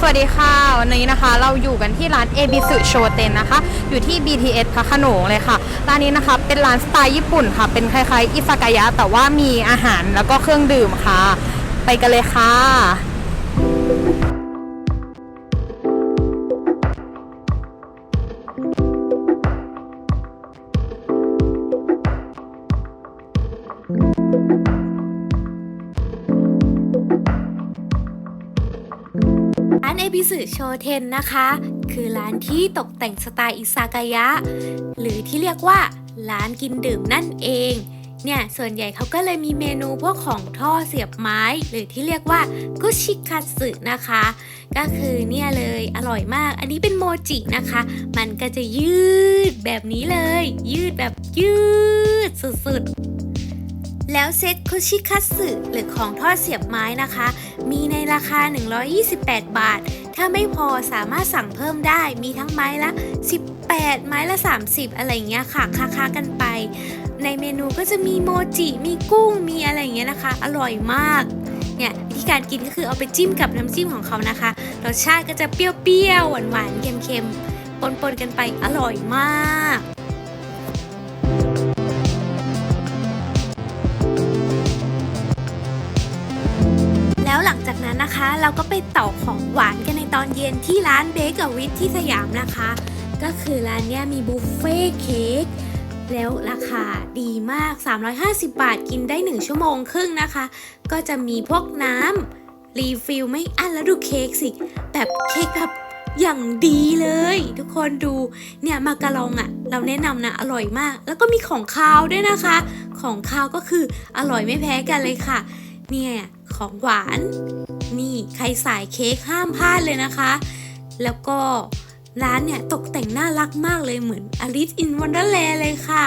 สวัสดีค่ะ วันนี้นะคะเราอยู่กันที่ร้าน a b i s u Shoten นะคะ อยู่ที่ BTS พระขนงเลยค่ะ ร้านนี้นะคะเป็นร้านสไตล์ญี่ปุ่นค่ะ เป็นคล้ายๆ อิซากายะ แต่ว่ามีอาหารแล้วก็เครื่องดื่มค่ะ ไปกันเลยค่ะ ร้านเอบิสึโชเทนนะคะ คือร้านที่ตกแต่งสไตล์อิซากายะ หรือที่เรียกว่า ร้านกินดื่มนั่นเอง เนี่ย ส่วนใหญ่เขาก็เลยมีเมนูพวกของท่อเสียบไม้ หรือที่เรียกว่ากุชิคัตสึนะคะ ก็คือเนี่ยเลยอร่อยมาก อันนี้เป็นโมจินะคะ มันก็จะยืดแบบนี้เลย ยืดแบบยืดสุด แล้วเซตคุชิคัตสึหรือของทอดเสียบไม้นะคะ มีในราคา 128 บาท ถ้าไม่พอสามารถสั่งเพิ่มได้มีทั้งไม้ละ 18 ไม้ละ 30 อะไรอย่างเงี้ยค่ะค้าๆกันไป ในเมนูก็จะมีโมจิมีกุ้งมีอะไรอย่างเงี้ยนะคะ อร่อยมากเนี่ยวิธีการกินก็คือเอาไปจิ้มกับน้ำจิ้มของเขานะคะรสชาติก็จะเปรี้ยวๆหวานๆเค็มๆปนๆกันไปอร่อยมาก แล้วหลังจากนั้นนะคะ เราก็ไปต่อของหวานกันในตอนเย็นที่ร้านเบเกอร์วิทที่สยามนะคะ ก็คือร้านเนี้ยมีบุฟเฟ่เค้กแล้วราคาดีมาก 350 บาทกินได้ 1 ชั่วโมงครึ่งนะคะ ก็จะมีพวกน้ำรีฟิลไม่อั้นแล้วดูเค้กสิ แบบเค้กแบบอย่างดีเลย ทุกคนดูเนี่ยมากะลองอะ่ะ เราแนะนำนะอร่อยมาก แล้วก็มีของคาวด้วยนะคะ ของคาวก็คืออร่อยไม่แพ้กันเลยค่ะ เนี่ย ของหวาน นี่ใครสายเค้กห้ามพลาดเลยนะคะ แล้วก็ร้านเนี่ยตกแต่งน่ารักมากเลยเหมือนอลิซอินวันเดอร์แลนด์เลยค่ะ